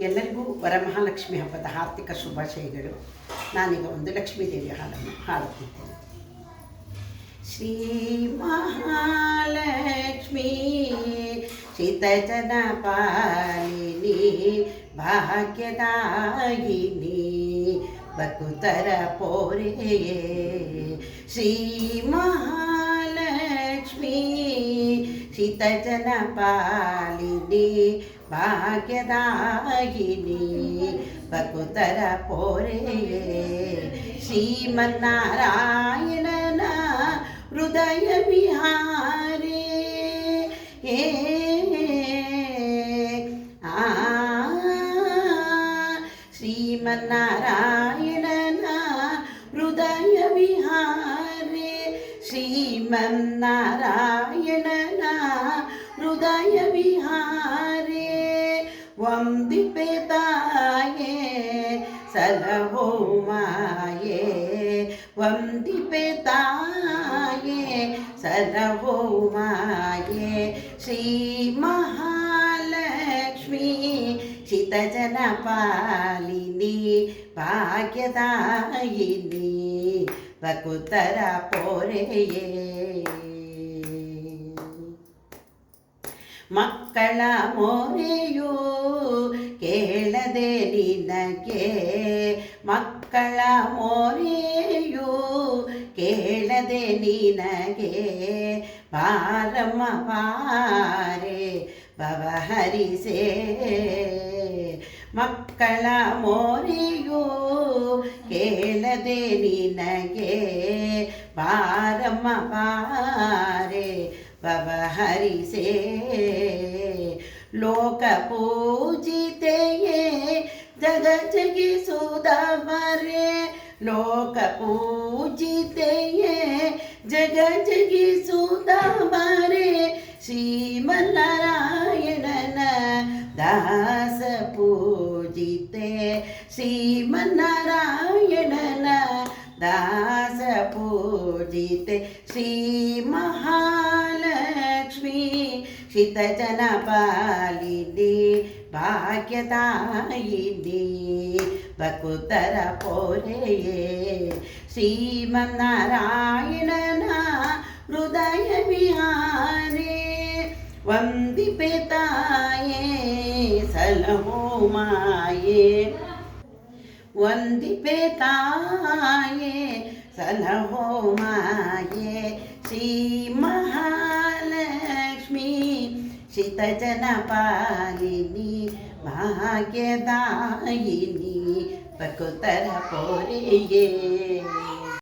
ಎಲ್ಲರಿಗೂ ವರಮಹಾಲಕ್ಷ್ಮಿ ಹಬ್ಬದ ಆರ್ಥಿಕ ಶುಭಾಶಯಗಳು. ನಾನೀಗ ಒಂದು ಲಕ್ಷ್ಮೀದೇವಿ ಹಾಡನ್ನು ಹಾಡುತ್ತಿದ್ದೇನೆ. ಶ್ರೀ ಮಹಾಲಕ್ಷ್ಮೀ ಪಾಲಿನಿ ಭಾಗ್ಯದಾಯಿನಿ ಬಕುತರ ಪೋರೆಯೇ. ಶ್ರೀ ಮಹಾಲಕ್ಷ್ಮೀ ಪಾಲಿನಿ భాగ్యదాయిని భకుతర పోరే శ్రీమన్నారాయణ హృదయ విహారే ఏ శ్రీమన్నారాయణ హృదయ విహారే శ్రీమన్నారాయణ హృదయ విహారే సలహోమాయే వందిపెతాయే సలహోమాయే శ్రీ మహాలక్ష్మి చితజన పాలిని భాగ్యదాయిని వకుతర పోరే ಮಕ್ಕಳ ಮೋರೆಯು ಕೇಳದೆ ನಿನಗೆ. ಮಕ್ಕಳ ಮೋರೆಯು ಕೇಳದೆ ನಿನಗೆ. ಪಾರಮ್ಮ ಪಾರೆ ಬವಹರಿಸೆ ಮಕ್ಕಳ ಮೋರೆಯು ಕೇಳದೆ ನಿನಗೆ. ಬಾರಮ್ಮ ಬಾರೆ लोक पूजिते ये जगत की सुधा मरे लोक पूजिते ये जगत की सुधा मरे श्रीमन्नारायणन दास पूजिते। श्रीमन्नारायणन दास पूजिते। श्रीमहा ಶಿತಜನ ಪಾಲಿನಿ ಭಾಗ್ಯದಾಯಿನಿ ಬಕುತರ ಪೋರೆಯೇ ಶ್ರೀಮನ್ನಾರಾಯಣನ ಹೃದಯ ವಿಹಾರೇ ವಂದಿಪೆ ತಾಯೇ ಸಲಹೋ ಮಾಯೇ ವಂದಿಪೆ ತಾಯೇ ಸಲಹೋ ಮಾಯೇ ಶ್ರೀ ಮಹಾಲಕ್ಷ್ಮೀ జన పాలిని మాకే దాయిని పకుతర పోరియే.